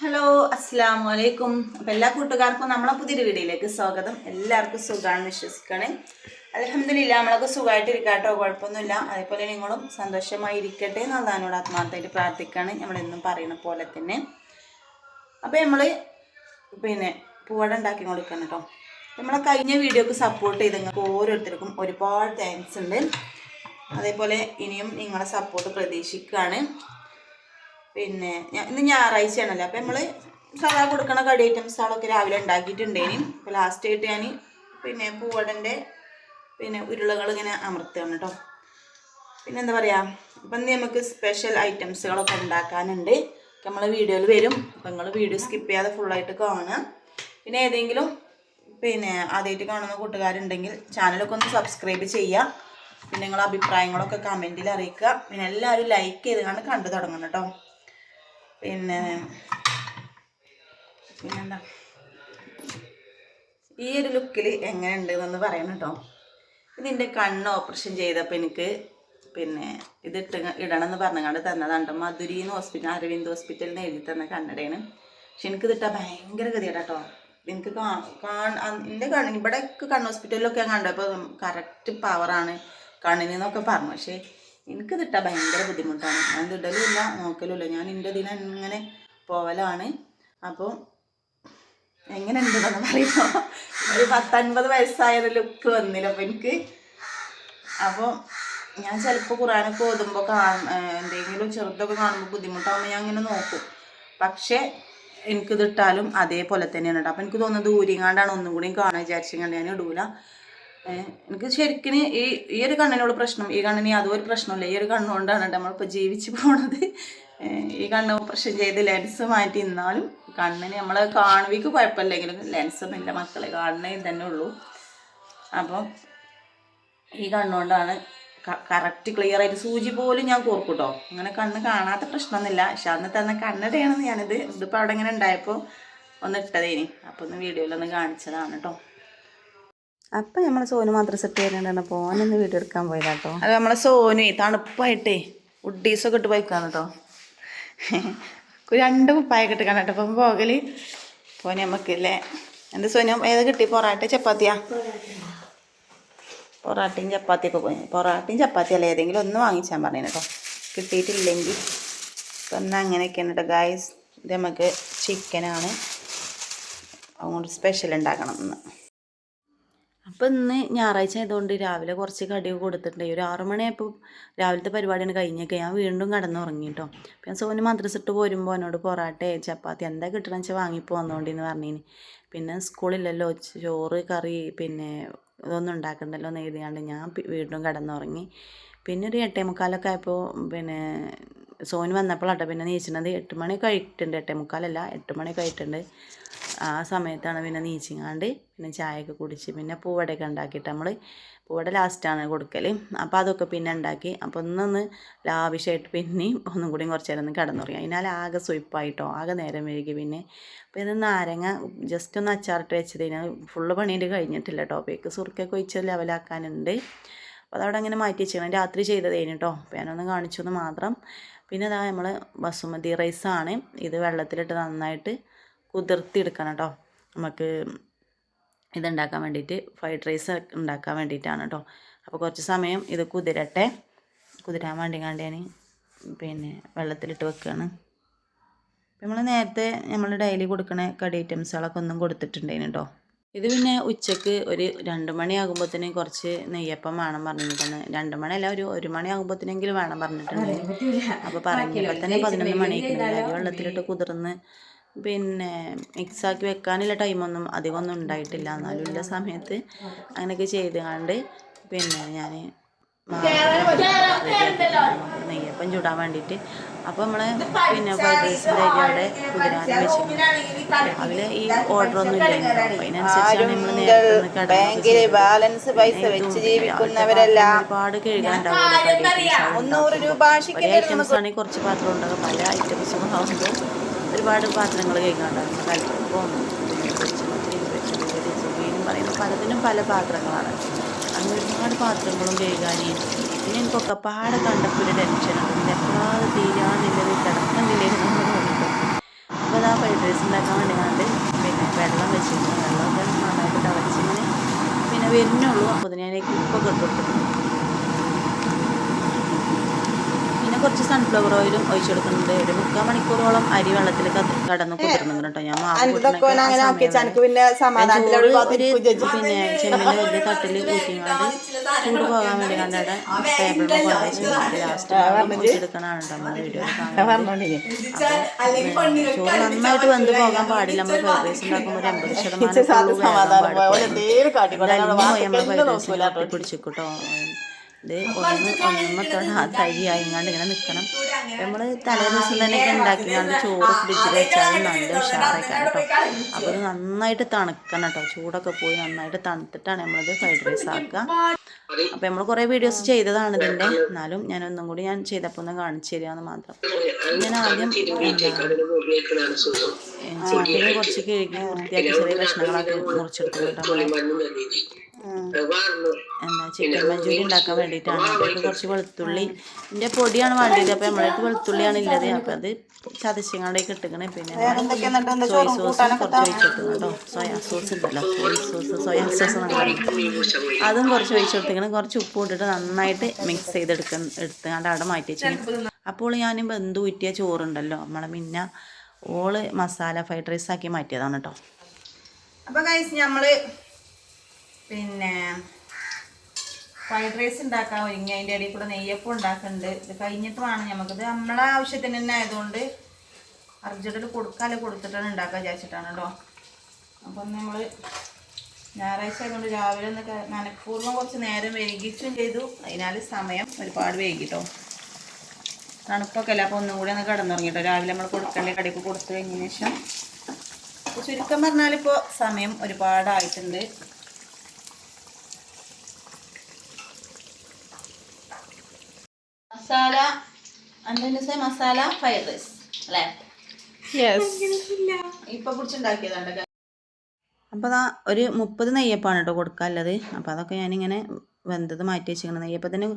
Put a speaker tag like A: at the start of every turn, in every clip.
A: Hello അസ്സാം വലൈക്കും അപ്പം എല്ലാ കൂട്ടുകാർക്കും നമ്മളെ പുതിയൊരു വീഡിയോയിലേക്ക് സ്വാഗതം. എല്ലാവർക്കും സുഖമാണെന്ന് വിശ്വസിക്കണേ അലഹമില്ല നമ്മളൊക്കെ സുഖമായിട്ടിരിക്കാട്ടോ. കുഴപ്പമൊന്നുമില്ല. അതേപോലെ നിങ്ങളും സന്തോഷമായി ഇരിക്കട്ടെ എന്ന് അള്ളഹാനോട് ആത്മാർത്ഥമായിട്ട് പ്രാർത്ഥിക്കുകയാണ്. നമ്മളെന്നും പറയുന്ന പോലെ തന്നെ. അപ്പോൾ നമ്മൾ പിന്നെ പൂവട ഉണ്ടാക്കി കൊടുക്കണം കേട്ടോ. നമ്മളെ കഴിഞ്ഞ വീഡിയോക്ക് സപ്പോർട്ട് ചെയ്ത് നിങ്ങൾക്ക് ഓരോരുത്തർക്കും ഒരുപാട് താങ്ക്സ് ഉണ്ട്. അതേപോലെ ഇനിയും നിങ്ങളെ സപ്പോർട്ട് പ്രതീക്ഷിക്കുകയാണ്. പിന്നെ ഇന്ന് ഞായറാഴ്ചയാണല്ലോ? അപ്പം നമ്മൾ സാധാ കൊടുക്കണ കടി ഐറ്റംസുകളൊക്കെ രാവിലെ ഉണ്ടാക്കിയിട്ടുണ്ടേനും. അപ്പോൾ ലാസ്റ്റ് ആയിട്ട് ഞാൻ പിന്നെ പൂവടന്റെ പിന്നെ ഉരുളകൾ ഇങ്ങനെ അമർത്തുകയാണ് കേട്ടോ പിന്നെ എന്താ പറയുക അപ്പം ഇന്ന് നമുക്ക് സ്പെഷ്യൽ ഐറ്റംസുകളൊക്കെ ഉണ്ടാക്കാനുണ്ട്. നമ്മൾ വീഡിയോയിൽ വരും. അപ്പം നിങ്ങൾ വീഡിയോ സ്കിപ്പ് ചെയ്യാതെ ഫുള്ളായിട്ട് കാണുക. പിന്നെ ഏതെങ്കിലും പിന്നെ ആദ്യമായിട്ട് കാണുന്ന കൂട്ടുകാരുണ്ടെങ്കിൽ ചാനലൊക്കെ ഒന്ന് സബ്സ്ക്രൈബ് ചെയ്യുക. പിന്നെ നിങ്ങളുടെ അഭിപ്രായങ്ങളൊക്കെ കമന്റിൽ അറിയിക്കുക. പിന്നെ എല്ലാവരും ലൈക്ക് ചെയ്ത് കണ്ട് കണ്ടു തുടങ്ങണം കേട്ടോ പിന്നെ പിന്നെന്താ? ഈ ഒരു ലുക്കിൽ എങ്ങനെയുണ്ട് എന്നൊന്ന് പറയണം കേട്ടോ ഇതിന്റെ കണ്ണ് ഓപ്പറേഷൻ ചെയ്തപ്പോൾ എനിക്ക് പിന്നെ ഇതിട്ട് ഇടണം എന്ന് പറഞ്ഞങ്ങാണ്ട് തന്നതാണ് മധുരീന്ന് ഹോസ്പിറ്റൽ അരവിന്ദ് ഹോസ്പിറ്റലിൽ നിന്ന് എഴുതി തന്ന കണ്ണടയാണ് പക്ഷെ എനിക്ക് ഇതിട്ടാൽ ഭയങ്കര ഗതിയാണ് കേട്ടോ എനിക്ക് എന്റെ കണ്ണ് ഇവിടെയൊക്കെ കണ്ണ് ഹോസ്പിറ്റലിലൊക്കെ ഞാൻ കണ്ടപ്പോൾ കറക്റ്റ് പവറാണ് കണ്ണിനെന്നൊക്കെ പറഞ്ഞു. പക്ഷേ എനിക്ക് ഇതിട്ടാൽ ഭയങ്കര ബുദ്ധിമുട്ടാണ്. ഞാൻ ഇതിടലുമില്ല നോക്കലുമില്ല. ഞാൻ എന്റെ ഇതിനെ ഇങ്ങനെ പോവലാണ്. അപ്പോൾ എങ്ങനെ ഉണ്ടെന്ന് പറയുമ്പോൾ ഒരു പത്തൊൻപത് വയസ്സായൊരു ലുക്ക് വന്നില്ല അപ്പോൾ എനിക്ക്. അപ്പോൾ ഞാൻ ചിലപ്പോൾ ഖുറാനൊക്കെ ഓതുമ്പോൾ കാണും എന്തെങ്കിലും ചെറുതൊക്കെ കാണുമ്പോൾ ബുദ്ധിമുട്ടാകുമ്പോൾ ഞാൻ ഇങ്ങനെ നോക്കും. പക്ഷേ എനിക്ക് ഇട്ടാലും അതേപോലെ തന്നെയാണ് കേട്ടോ. അപ്പോൾ എനിക്ക് തോന്നുന്നത് ഊരിങ്ങാണ്ടാണ് ഒന്നും കൂടി കാണാൻ വിചാരിച്ചിങ്ങാണ്ട് ഞാൻ ഇടൂല. എനിക്ക് ശരിക്കും ഈ ഈ ഒരു കണ്ണിനോട് പ്രശ്നം ഈ കണ്ണിന് യാതൊരു പ്രശ്നമില്ല ഈ ഒരു കണ്ണുകൊണ്ടാണ് നമ്മളിപ്പോൾ ജീവിച്ച് പോണത്. ഈ കണ്ണ് ഓപ്പറേഷൻ ചെയ്ത് ലെൻസ് മാറ്റി നിന്നാലും കണ്ണിന് നമ്മൾ കാണുവിക്ക് കുഴപ്പമില്ലെങ്കിലും ലെൻസ് ഒന്നുമില്ല മക്കളെ കാണണേ തന്നെ ഉള്ളൂ. അപ്പം ഈ കണ്ണുകൊണ്ടാണ് കറക്റ്റ് ക്ലിയർ ആയിട്ട് സൂചി പോലും ഞാൻ കോർക്കൂട്ടോ. കേട്ടോ അങ്ങനെ കണ്ണ് കാണാത്ത പ്രശ്നമൊന്നുമില്ല. പക്ഷെ അന്ന് തന്നെ കണ്ണടയാണെന്ന് ഞാനിത് ഇതിപ്പോൾ അവിടെ ഇങ്ങനെ ഉണ്ടായപ്പോൾ ഒന്ന് ഇട്ടതേനി. അപ്പോൾ ഒന്ന് വീഡിയോയിലൊന്ന് കാണിച്ചതാണ് കേട്ടോ.
B: അപ്പം നമ്മൾ സോനു മാത്രം സെറ്റ് ചെയ്യാനാണ് പോകാനൊന്ന് വീഡിയോ എടുക്കാൻ പോയതാ കേട്ടോ
A: അത് നമ്മളെ സോനു തണുപ്പായിട്ടേ ഉഡീസൊക്കെ ഇട്ട് പോയിക്കാണ് കേട്ടോ രണ്ട് മുപ്പായൊക്കെ ഇട്ട് കേട്ടോ അപ്പം പോകൽ പോനെ നമുക്ക് ഇല്ലേ എന്റെ സോനു ഏത് കിട്ടി പൊറാട്ട ചപ്പാത്തിയാ? പൊറാട്ടയും ചപ്പാത്തിയൊക്കെ പോയി. പൊറാട്ടയും ചപ്പാത്തി അല്ല? ഏതെങ്കിലും ഒന്ന് വാങ്ങിച്ചാൻ പറഞ്ഞു കേട്ടോ കിട്ടിയിട്ടില്ലെങ്കിൽ ഇപ്പം എന്നാൽ അങ്ങനെയൊക്കെയാണ് കേട്ടോ ഗായ്സ് ഇത് നമുക്ക് ചിക്കനാണ് അതുകൊണ്ട് സ്പെഷ്യൽ ഉണ്ടാക്കണം ഇന്ന്.
B: അപ്പം ഇന്ന് ഞായറാഴ്ച ആയതുകൊണ്ട് രാവിലെ കുറച്ച് കടി കൊടുത്തിട്ടുണ്ട്. ഒരു ആറു മണിയായപ്പോൾ രാവിലത്തെ പരിപാടിയാണ് കഴിഞ്ഞൊക്കെ ഞാൻ വീണ്ടും കടന്നുറങ്ങി കേട്ടോ അപ്പം ഞാൻ സോനു മദ്രസിട്ട് പോരുമ്പോൾ എന്നോട് പൊറാട്ട ചപ്പാത്തി എന്താ കിട്ടണമെന്ന് വെച്ചാൽ വാങ്ങിപ്പോന്നോണ്ടിന്ന് പറഞ്ഞിന്. പിന്നെ സ്കൂളില്ലല്ലോ ചോറ് കറി പിന്നെ ഇതൊന്നും ഉണ്ടാക്കണ്ടല്ലോ എന്ന് എഴുതിയാണ്ട് ഞാൻ വീണ്ടും കടന്നുറങ്ങി. പിന്നെ ഒരു എട്ടേ മുക്കാലൊക്കെ ആയപ്പോൾ പിന്നെ സോന് വന്നപ്പോഴാട്ടോ പിന്നെ നീച്ചിണത് എട്ട് മണി കഴിട്ടുണ്ട് എട്ടേ മുക്കാലല്ല എട്ട് മണി കഴിട്ടുണ്ട് ആ സമയത്താണ് പിന്നെ നീച്ചിങ്ങാണ്ട് പിന്നെ ചായയൊക്കെ കുടിച്ച് പിന്നെ പൂവടയൊക്കെ ഉണ്ടാക്കിയിട്ട് നമ്മൾ പൂവട ലാസ്റ്റാണ് കൊടുക്കൽ അപ്പോൾ അതൊക്കെ പിന്നെ ഉണ്ടാക്കി. അപ്പോൾ ഒന്നൊന്ന് ലാവിഷായിട്ട് പിന്നെയും ഒന്നും കൂടി കുറച്ച് നേരം ഒന്ന് കിടന്നുറങ്ങി. അതിനാൽ ആകെ സ്വയ്പ്പായിട്ടോ ആകെ നേരം വൈകി പിന്നെ. അപ്പോൾ ഇത് നാരങ്ങ ജസ്റ്റ് ഒന്ന് അച്ചാറിട്ട് വെച്ചത്. കഴിഞ്ഞാൽ ഫുള്ള് പണിയിട്ട് കഴിഞ്ഞിട്ടില്ല കേട്ടോ അപ്പോഴേക്ക് സുറുക്കൊക്കെ ഒഴിച്ച് ലെവലാക്കാനുണ്ട്. അപ്പോൾ അതവിടെ അങ്ങനെ മാറ്റി വെച്ചിരുന്നു രാത്രി ചെയ്തത് കേട്ടോ അപ്പോൾ ഞാനൊന്ന് കാണിച്ചു മാത്രം. പിന്നെ ഇതാ നമ്മൾ ബസുമതി റൈസാണ്. ഇത് വെള്ളത്തിലിട്ട് നന്നായിട്ട് കുതിർത്തിയെടുക്കണം കേട്ടോ. നമുക്ക് ഇതുണ്ടാക്കാൻ വേണ്ടിയിട്ട് ഫ്രൈഡ് റൈസ് ഉണ്ടാക്കാൻ വേണ്ടിയിട്ടാണ് കേട്ടോ. അപ്പോൾ കുറച്ച് സമയം ഇത് കുതിരട്ടെ. കുതിരാൻ വേണ്ടി കണ്ട് പിന്നെ വെള്ളത്തിലിട്ട് വെക്കുകയാണ് നമ്മൾ നേരത്തെ നമ്മൾ ഡെയിലി കൊടുക്കണ കടി ഐറ്റംസുകളൊക്കെ ഒന്നും കൊടുത്തിട്ടുണ്ടായിരുന്നു കേട്ടോ. ഇത് പിന്നെ ഉച്ചയ്ക്ക് ഒരു രണ്ട് മണിയാകുമ്പോഴത്തേനും കുറച്ച് നെയ്യപ്പം വേണം പറഞ്ഞിട്ടുണ്ട് രണ്ട് മണിയല്ല ഒരു ഒരു മണിയാകുമ്പോഴത്തേനെങ്കിലും വേണം പറഞ്ഞിട്ടുണ്ട്. അപ്പോൾ പറഞ്ഞപ്പോൾ തന്നെ പതിനൊന്ന് മണിക്ക് അരി വെള്ളത്തിലിട്ട് കുതിർന്ന് പിന്നെ മിക്സാക്കി വെക്കാനുള്ള ടൈമൊന്നും അധികം ഒന്നും ഉണ്ടായിട്ടില്ല. എന്നാലും ഉള്ള സമയത്ത് അങ്ങനെയൊക്കെ ചെയ്ത് കണ്ട് പിന്നെ ഞാൻ നെയ്യപ്പം ചൂടാൻ വേണ്ടിയിട്ട് അപ്പോൾ നമ്മൾ പിന്നെ ഫ്രൈഡ് റൈസിന്റെ അവിടെ കുതിരാൻ വെച്ചു രാവിലെ ഈ ഓർഡർ ഒന്നും ഇല്ല. അപ്പോൾ അതിനനുസരിച്ചാണ് നമ്മൾ നേരത്തെ ഒന്ന് കടന്നൊക്കെ
A: ബാങ്കിൽ
B: ചെയ്തത്.
A: ബാലൻസ് പൈസ വെച്ച് ജീവിക്കുന്നവരെല്ലാം
B: ഒരുപാട് കഴുകാണ്ടാവും ഐറ്റംസ് ആണെങ്കിൽ കുറച്ച് പാത്രം ഉണ്ടാകും പല ഐറ്റംസും ആവുമ്പോൾ ഒരുപാട് പാത്രങ്ങൾ കഴുകാണ്ടാകും മീനും പറയുന്ന പലതിനും പല പാത്രങ്ങളാണ്. അങ്ങനെ ഒരുപാട് പാത്രങ്ങളും കഴുകാൻ പിന്നെ എനിക്കൊക്കെ പാടെ കണ്ടപ്പോൾ ഒരു ടെൻഷനാണ്. എപ്പോഴാത് തീരാന്നില്ലത് കിടക്കുന്നില്ലേ എന്നൊക്കെ തോന്നിട്ടോ അപ്പോൾ അതാ ഫ്രൈഡ് റൈസ് ഉണ്ടാക്കാൻ വേണ്ടി കണ്ട് പിന്നെ വെള്ളം വെച്ചിരുന്നു വെള്ളമൊക്കെ നന്നായിട്ട് തിളച്ചിങ്ങനെ പിന്നെ വരുന്നുള്ളൂ അപ്പോൾ അതിന് ഞാൻ ഉപ്പൊക്കെ ഇട്ട് കൊടുത്തിട്ടുണ്ട് പിന്നെ കുറച്ച് സൺഫ്ലവർ ഓയിലും ഒഴിച്ചു കൊടുക്കുന്നുണ്ട് ഒരു മുക്കാൽ മണിക്കൂറോളം അരി വെള്ളത്തിൽ കട- കടന്ന് കുതിർന്നു കേട്ടോ. ഞാൻ
A: പിന്നെ ഒരു
B: ചെമ്മിന്റെ വലിയ തട്ടിൽ ഊറ്റിങ്ങാണ്ട് ചൂട് പോകാൻ വേണ്ടി കണ്ടാടെ ടേബിളിൽ കൊണ്ടുവച്ച് ലാസ്റ്റ് നമ്മുടെ വീഡിയോ. ചോറ് നന്നായിട്ട് വെന്ത് പോകാൻ പാടില്ല. നമ്മൾ ഫ്രൈഡ് റൈസ് ഉണ്ടാക്കുമ്പോൾ ഒരു എൺപത് ശതമാനം നമ്മൾ ഫ്രൈഡ് റൈസിൽ പിടിച്ചിട്ടോ ഇത് ഒന്ന് ഒന്നുമത്തോടെ ആ തരി ആയിങ്ങാണ്ട് ഇങ്ങനെ നിൽക്കണം നമ്മൾ തലേ ദിവസം തന്നെ ഒക്കെ ഉണ്ടാക്കിയാണ്ട് ചോറ് ഫ്രിഡ്ജിൽ വെച്ചാൽ നല്ല ഉഷാറായിക്കാണ് കേട്ടോ അപ്പോൾ ഇത് നന്നായിട്ട് തണുക്കണം കേട്ടോ. ചൂടൊക്കെ പോയി നന്നായിട്ട് തണുത്തിട്ടാണ് നമ്മളിത് ഫ്രൈഡ് റൈസ് ആക്കുക. അപ്പോൾ നമ്മൾ കുറേ വീഡിയോസ് ചെയ്തതാണ് ഇതിന്റെ എന്നാലും ഞാൻ ഒന്നും കൂടി ഞാൻ ചെയ്തപ്പോൾ ഒന്ന് കാണിച്ചു തരികയെന്ന് മാത്രം. ഞാൻ ആദ്യം ചിക്കന് കുറച്ച് കഴുകി വൃത്തിയാക്കി ചെറിയ കഷ്ണങ്ങളൊക്കെ മുറിച്ചെടുത്തു കേട്ടോ ചിക്കൻ മഞ്ചൂരി ഉണ്ടാക്കാൻ വേണ്ടിയിട്ടാണ്. അതിലേക്ക് കുറച്ച് വെളുത്തുള്ളി. എന്റെ പൊടിയാണ് വേണ്ടത്. അപ്പോൾ നമ്മളായിട്ട് വെളുത്തുള്ളിയാണ് ഇല്ലത്. അപ്പോൾ അത് ചതച്ചങ്ങാണ്ടേക്ക് ഇട്ടിക്കണേ. പിന്നെ സോയ സോസ് കുറച്ച് ഒഴിച്ചിട്ടു കേട്ടോ. സോയാ സോസ് ഉണ്ടല്ലോ. സോയ സോസ് സോയാ സോസ് അതും കുറച്ച് ഒഴിച്ച് കൊടുത്തിങ്ങനെ കുറച്ച് ഉപ്പ് ഇട്ടിട്ട് നന്നായിട്ട് മിക്സ് ചെയ്തെടുക്ക എടുത്തുകൊണ്ട് അവിടെ മാറ്റി വെച്ചു അപ്പോൾ ഞാൻ ബന്ധു ഊറ്റിയ ചോറുണ്ടല്ലോ. നമ്മളെ മിന്ന ഓൾ മസാല ഫ്രൈഡ് റൈസ് ആക്കി മാറ്റിയതാണ് കേട്ടോ.
A: അപ്പൊ കഴിച്ച് നമ്മൾ പിന്നെ ഫ്രൈഡ് റൈസ് ഉണ്ടാക്കാൻ ഒരുങ്ങി. അതിന്റെ ഇടയിൽ കൂടെ നെയ്യപ്പം ഉണ്ടാക്കുന്നുണ്ട് ഇത് കഴിഞ്ഞിട്ട് വേണം നമുക്കിത് നമ്മളെ ആവശ്യത്തിന് തന്നെ ആയതുകൊണ്ട് അർജന്റിൽ കൊടുക്കാതെ കൊടുത്തിട്ടാണ് ഉണ്ടാക്കാൻ വിചാരിച്ചിട്ടാണ് കേട്ടോ അപ്പം നമ്മൾ ഞായറാഴ്ച ആയതുകൊണ്ട് രാവിലെ ഒന്ന് മനഃപൂർവം കുറച്ച് നേരം വൈകിച്ചും ചെയ്തു. അതിനാൽ സമയം ഒരുപാട് വൈകിട്ടോ. തണുപ്പൊക്കെ അല്ല? അപ്പോൾ ഒന്നും കൂടി ഒന്ന് കിടന്നുറങ്ങിട്ടോ. രാവിലെ നമ്മൾ കൊടുക്കേണ്ട? കടയ്ക്ക് കൊടുത്തു കഴിഞ്ഞതിന് ശേഷം. ചുരുക്കം പറഞ്ഞാലിപ്പോൾ സമയം ഒരുപാടായിട്ടുണ്ട്. മസാല എന്താ മസാല ഫ്രൈഡ് റൈസ് അല്ലേ? ഇപ്പൊ കുറിച്ചുണ്ടാക്കിയതാണ്
B: അപ്പോൾ അതാ ഒരു മുപ്പത് നെയ്യപ്പാണ് കേട്ടോ കൊടുക്കാനുള്ളത് അപ്പോൾ അതൊക്കെ ഞാനിങ്ങനെ വെന്തത് മാറ്റി വെച്ചിരിക്കണം. നെയ്യപ്പത്തിന്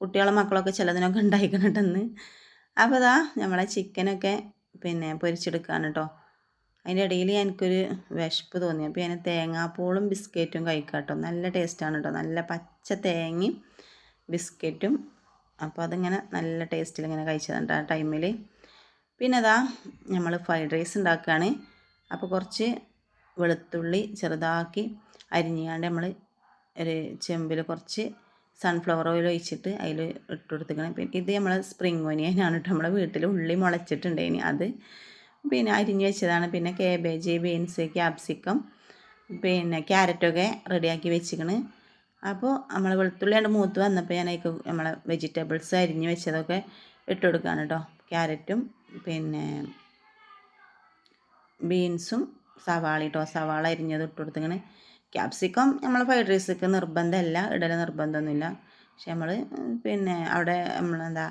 B: കുട്ടികളെ മക്കളൊക്കെ ചിലതിനൊക്കെ ഉണ്ടായിക്കണിട്ടെന്ന് അപ്പോൾ അതാ നമ്മളെ ചിക്കനൊക്കെ പിന്നെ പൊരിച്ചെടുക്കാൻ കേട്ടോ. അതിന്റെ ഇടയിൽ എനിക്കൊരു വിശപ്പ് തോന്നി. അപ്പോൾ ഞാൻ തേങ്ങാപ്പൂളും ബിസ്ക്കറ്റും കഴിക്കാം കേട്ടോ. നല്ല ടേസ്റ്റാണ് കേട്ടോ. നല്ല പച്ച തേങ്ങയും ബിസ്ക്കറ്റും അപ്പോൾ അതിങ്ങനെ നല്ല ടേസ്റ്റിൽ ഇങ്ങനെ കഴിച്ചതുണ്ട് ആ ടൈമിൽ പിന്നെ അതാ നമ്മൾ ഫ്രൈഡ് റൈസ് ഉണ്ടാക്കുകയാണ് അപ്പോൾ കുറച്ച് വെളുത്തുള്ളി ചെറുതാക്കി അരിഞ്ഞാണ്ട് നമ്മൾ ഒരു ചെമ്പിൽ കുറച്ച് സൺഫ്ലവർ ഓയിൽ ഒഴിച്ചിട്ട് അതിൽ ഇട്ട് കൊടുത്തിക്കണം പിന്നെ ഇത് നമ്മൾ സ്പ്രിങ് ഒനിയനാണ് കേട്ടോ നമ്മളെ വീട്ടിൽ ഉള്ളി മുളച്ചിട്ടുണ്ടേനി അത്. പിന്നെ അരിഞ്ഞ് വെച്ചതാണ്. പിന്നെ കേബേജ് ബീൻസ് ക്യാപ്സിക്കം പിന്നെ ക്യാരറ്റൊക്കെ റെഡിയാക്കി വെച്ചിക്കണ് അപ്പോൾ നമ്മൾ വെളുത്തുള്ളി കണ്ട് മൂത്ത് വന്നപ്പോൾ ഞാൻ അതിലേക്ക് നമ്മളെ വെജിറ്റബിൾസ് അരിഞ്ഞ് വെച്ചതൊക്കെ ഇട്ട് കൊടുക്കുകയാണ് കേട്ടോ ക്യാരറ്റും പിന്നെ ബീൻസും സവാള കേട്ടോ സവാള അരിഞ്ഞത് ഇട്ട് കൊടുത്തിങ്ങനെ ക്യാപ്സിക്കം നമ്മൾ ഫ്രൈഡ് റൈസൊക്കെ നിർബന്ധമല്ല ഇടൽ നിർബന്ധമൊന്നുമില്ല പക്ഷെ നമ്മൾ പിന്നെ അവിടെ നമ്മളെന്താ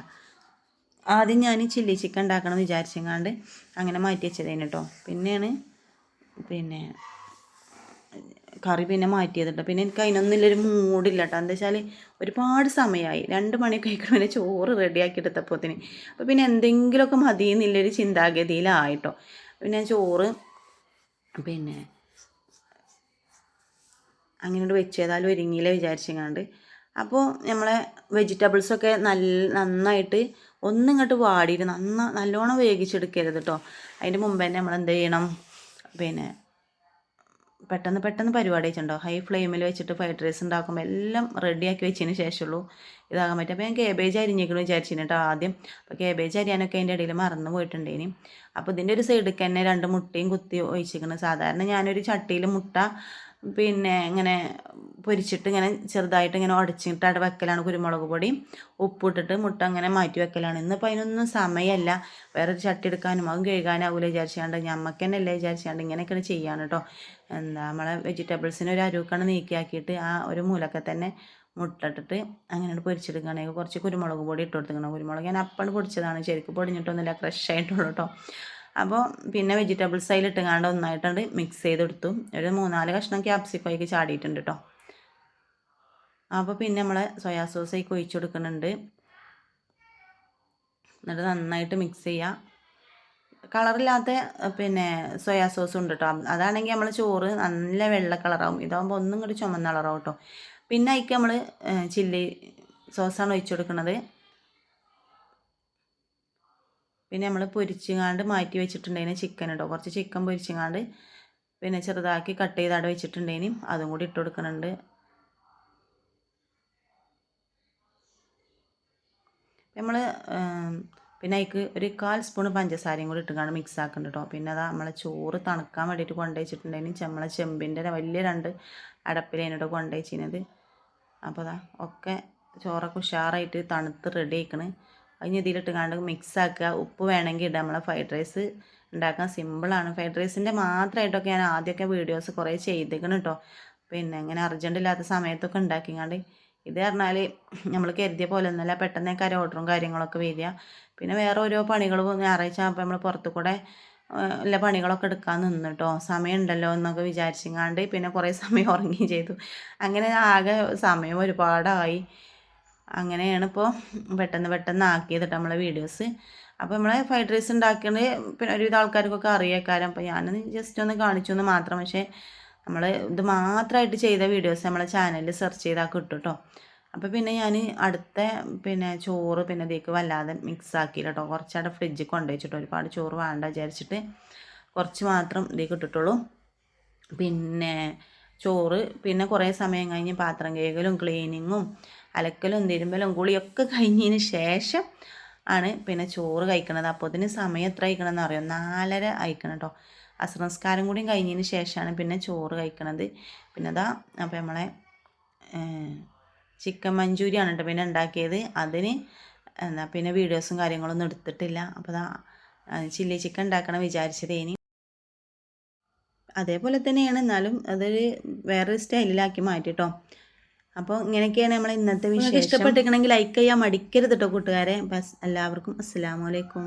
B: ആദ്യം ഞാൻ ചില്ലി ചിക്കൻ ഉണ്ടാക്കണം എന്ന് വിചാരിച്ചെങ്ങാണ്ട് അങ്ങനെ മാറ്റി വെച്ചതേന് കേട്ടോ പിന്നെയാണ് പിന്നെ കറി പിന്നെ മാറ്റിയത് കേട്ടോ പിന്നെ എനിക്ക് അതിനൊന്നുമില്ലൊരു മൂഡില്ല കേട്ടോ എന്താ വെച്ചാൽ ഒരുപാട് സമയമായി രണ്ട് മണിയൊക്കെ കഴിക്കണം പിന്നെ ചോറ് റെഡിയാക്കി എടുത്തപ്പോത്തിന്. അപ്പോൾ പിന്നെ എന്തെങ്കിലുമൊക്കെ മതി എന്നുള്ളൊരു ചിന്താഗതിയിലായിട്ടോ. പിന്നെ ചോറ് പിന്നെ അങ്ങനെ വെച്ചേതാലും ഒരുങ്ങിയില്ല വിചാരിച്ചെങ്ങാണ്ട്. അപ്പോൾ നമ്മളെ വെജിറ്റബിൾസൊക്കെ നല്ല നന്നായിട്ട് ഒന്നും ഇങ്ങോട്ട് വാടിയിട്ട് നന്ന നല്ലോണം വേവിച്ചെടുക്കരുത് കേട്ടോ അതിന്റെ മുമ്പ് തന്നെ നമ്മൾ എന്ത് ചെയ്യണം? പിന്നെ പെട്ടെന്ന് പെട്ടെന്ന് പരിപാടി വെച്ചിട്ടുണ്ടോ ഹൈ ഫ്ലെയിമിൽ വെച്ചിട്ട് ഫ്രൈഡ് റൈസ് ഉണ്ടാക്കുമ്പോൾ എല്ലാം റെഡിയാക്കി വെച്ചതിന് ശേഷമുള്ളൂ ഇതാകാൻ പറ്റും അപ്പോൾ ഞാൻ കേബേജ് അരിഞ്ഞേക്കണു വിചാരിച്ചിന് കേട്ടോ ആദ്യം. അപ്പോൾ കേബേജ് അരിയാനൊക്കെ അതിന്റെ ഇടയിൽ മറന്നു പോയിട്ടുണ്ടേനി. അപ്പോൾ ഇതിന്റെ ഒരു സൈഡിൽ തന്നെ രണ്ട് മുട്ടയും കുത്തി ഒഴിച്ചിരിക്കണം. സാധാരണ ഞാനൊരു ചട്ടിയിൽ മുട്ട പിന്നെ ഇങ്ങനെ പൊരിച്ചിട്ട് ഇങ്ങനെ ചെറുതായിട്ട് ഇങ്ങനെ ഉടച്ചിട്ട് അവിടെ വെക്കലാണ് കുരുമുളക് പൊടി. ഉപ്പിട്ടിട്ട് മുട്ട അങ്ങനെ മാറ്റി വെക്കലാണ്. ഇന്നിപ്പോൾ അതിനൊന്നും സമയമല്ല വേറൊരു ചട്ടി എടുക്കാനും അതും കഴുകാനാവില്ല വിചാരിച്ചാണ്ട്. ഞമ്മക്ക് തന്നെ അല്ലേ വിചാരിച്ചാണ്ട് ഇങ്ങനെയൊക്കെയാണ് ചെയ്യാണ് കേട്ടോ എന്താ നമ്മളെ വെജിറ്റബിൾസിന് ഒരു അരുക്കാണ് നീക്കിയാക്കിയിട്ട് ആ ഒരു മൂലക്കെ തന്നെ മുട്ട ഇട്ടിട്ട് അങ്ങനെ പൊരിച്ചെടുക്കുകയാണെങ്കിൽ കുറച്ച് കുരുമുളക് പൊടി ഇട്ട് കൊടുത്തിക്കണം കുരുമുളക് ഞാൻ അപ്പാണ് പൊടിച്ചതാണ്. ശരിക്കും പൊടിഞ്ഞിട്ടൊന്നുമില്ല. ഫ്രഷ് ആയിട്ടുള്ളൂ കേട്ടോ അപ്പോൾ പിന്നെ വെജിറ്റബിൾസ് അതിലിട്ടുങ്ങാണ്ട് ഒന്നായിട്ടുണ്ട് മിക്സ് ചെയ്തെടുത്തു. ഒരു മൂന്നാൽ കഷ്ണം ക്യാപ്സിക്കോയ്ക്ക് ചാടിയിട്ടുണ്ട് കേട്ടോ അപ്പോൾ പിന്നെ നമ്മളെ സോയാ സോസ് അതിലേക്ക് കൊഴിച്ചു കൊടുക്കുന്നുണ്ട്. എന്നിട്ട് നന്നായിട്ട് മിക്സ് ചെയ്യുക കളറില്ലാത്ത പിന്നെ സോയാ സോസ് ഉണ്ട് കേട്ടോ അതാണെങ്കിൽ നമ്മൾ ചോറ് നല്ല വെള്ള കളറാവും ഇതാകുമ്പോൾ ഒന്നും കൂടി ചുമന്ന കളറാവും കേട്ടോ പിന്നെ അതിക്ക് നമ്മൾ ചില്ലി സോസാണ് ഒഴിച്ചു കൊടുക്കുന്നത്. പിന്നെ നമ്മൾ പൊരിച്ചുങ്ങാണ്ട് മാറ്റി വെച്ചിട്ടുണ്ടെങ്കിൽ ചിക്കൻ കേട്ടോ കുറച്ച് ചിക്കൻ പൊരിച്ചുങ്ങാണ്ട് പിന്നെ ചെറുതാക്കി കട്ട് ചെയ്താട് വെച്ചിട്ടുണ്ടെങ്കിൽ അതും കൂടി ഇട്ട് കൊടുക്കുന്നുണ്ട് നമ്മൾ പിന്നെ അതിക്ക് ഒരു കാൽ സ്പൂൺ പഞ്ചസാരയും കൂടി ഇട്ടുകൊണ്ട് മിക്സ് ആക്കുന്നുണ്ട് കേട്ടോ പിന്നെ അതാ നമ്മളെ ചോറ് തണുക്കാൻ വേണ്ടിയിട്ട് കൊണ്ടുവച്ചിട്ടുണ്ടെങ്കിൽ നമ്മളെ ചെമ്പിന്റെ വലിയ രണ്ട് അടപ്പിലേനോട് കൊണ്ടുവച്ചിരുന്നത് അപ്പോൾ അതാ ഒക്കെ ചോറൊക്കെ ഉഷാറായിട്ട് തണുത്ത് റെഡി ആയിക്കണ്. അതിന് ഇതിലിട്ട് കണ്ട് മിക്സ് ആക്കുക ഉപ്പ് വേണമെങ്കിൽ ഇടാം. നമ്മളെ ഫ്രൈഡ് റൈസ് ഉണ്ടാക്കാൻ സിമ്പിളാണ് ഫ്രൈഡ് റൈസിന്റെ മാത്രമായിട്ടൊക്കെ ഞാൻ ആദ്യമൊക്കെ വീഡിയോസ് കുറേ ചെയ്തേക്കണം കേട്ടോ പിന്നെ ഇങ്ങനെ അർജന്റ് ഇല്ലാത്ത സമയത്തൊക്കെ ഉണ്ടാക്കിങ്ങാണ്ട്. ഇത് പറഞ്ഞാൽ നമ്മൾ കരുതിയ പോലെ ഒന്നുമല്ല പെട്ടെന്നേക്കാരം ഓർഡറും കാര്യങ്ങളൊക്കെ വരിക. പിന്നെ വേറെ ഓരോ പണികളും ഞായറാഴ്ച ആകുമ്പോൾ നമ്മൾ പുറത്തു കൂടെ എല്ലാ പണികളൊക്കെ എടുക്കാൻ നിന്ന് കേട്ടോ സമയം ഉണ്ടല്ലോ എന്നൊക്കെ വിചാരിച്ചിങ്ങാണ്ട് പിന്നെ കുറേ സമയം ഉറങ്ങുകയും ചെയ്തു. അങ്ങനെ ആകെ സമയം ഒരുപാടായി. അങ്ങനെയാണ് ഇപ്പോൾ പെട്ടെന്ന് പെട്ടെന്ന് ആക്കിയത് നമ്മളെ വീഡിയോസ്. അപ്പോൾ നമ്മളെ ഫ്രൈഡ് റൈസ് ഉണ്ടാക്കിയത് പിന്നെ ഒരുവിധ ആൾക്കാർക്കൊക്കെ അറിയേക്കാരം. അപ്പോൾ ഞാനൊന്ന് ജസ്റ്റ് ഒന്ന് കാണിച്ചു എന്ന് മാത്രം. പക്ഷേ നമ്മൾ ഇത് മാത്രമായിട്ട് ചെയ്ത വീഡിയോസ് നമ്മളെ ചാനലിൽ സെർച്ച് ചെയ്താൽ കിട്ടും കേട്ടോ അപ്പോൾ പിന്നെ ഞാൻ അടുത്ത പിന്നെ ചോറ് പിന്നെ ഇതിലേക്ക് വല്ലാതെ മിക്സ് ആക്കിയില്ല കേട്ടോ കുറച്ചവിടെ ഫ്രിഡ്ജിൽ കൊണ്ടുവച്ചിട്ടോ ഒരുപാട് ചോറ് വേണ്ട വിചാരിച്ചിട്ട് കുറച്ച് മാത്രം ഇതിലേക്ക് ഇട്ടിട്ടുള്ളൂ. പിന്നെ ചോറ് പിന്നെ കുറേ സമയം കഴിഞ്ഞ് പാത്രം കഴുകലും ക്ലീനിങ്ങും അലക്കലും തിരുമ്പലും കുളിയൊക്കെ കഴിഞ്ഞതിന് ശേഷം ആണ് പിന്നെ ചോറ് കഴിക്കണത്. അപ്പോൾ അതിന് സമയം എത്ര കഴിക്കണമെന്ന് അറിയാം? നാലര അയക്കണം കേട്ടോ അസ്രംസ്കാരം കൂടിയും കഴിഞ്ഞതിന് ശേഷമാണ് പിന്നെ ചോറ് കഴിക്കണത്. പിന്നെ അതാ അപ്പോൾ നമ്മളെ ചിക്കൻ മഞ്ചൂരിയാണ് കേട്ടോ പിന്നെ ഉണ്ടാക്കിയത്. അതിന് എന്താ പിന്നെ വീഡിയോസും കാര്യങ്ങളൊന്നും എടുത്തിട്ടില്ല. അപ്പോൾ അതാ ചില്ലി ചിക്കൻ ഉണ്ടാക്കണം വിചാരിച്ചതേനി അതേപോലെ തന്നെയാണ്. എന്നാലും അതൊരു വേറൊരു സ്റ്റൈലിലാക്കി മാറ്റിട്ടോ അപ്പോൾ ഇങ്ങനെയൊക്കെയാണ് നമ്മൾ ഇന്നത്തെ വിഷയം ഇഷ്ടപ്പെട്ടിരിക്കണമെങ്കിൽ ലൈക്ക് ചെയ്യാൻ മടിക്കരുത് കേട്ടോ കൂട്ടുകാരെ. ബസ് എല്ലാവർക്കും അസ്സാം വലൈക്കും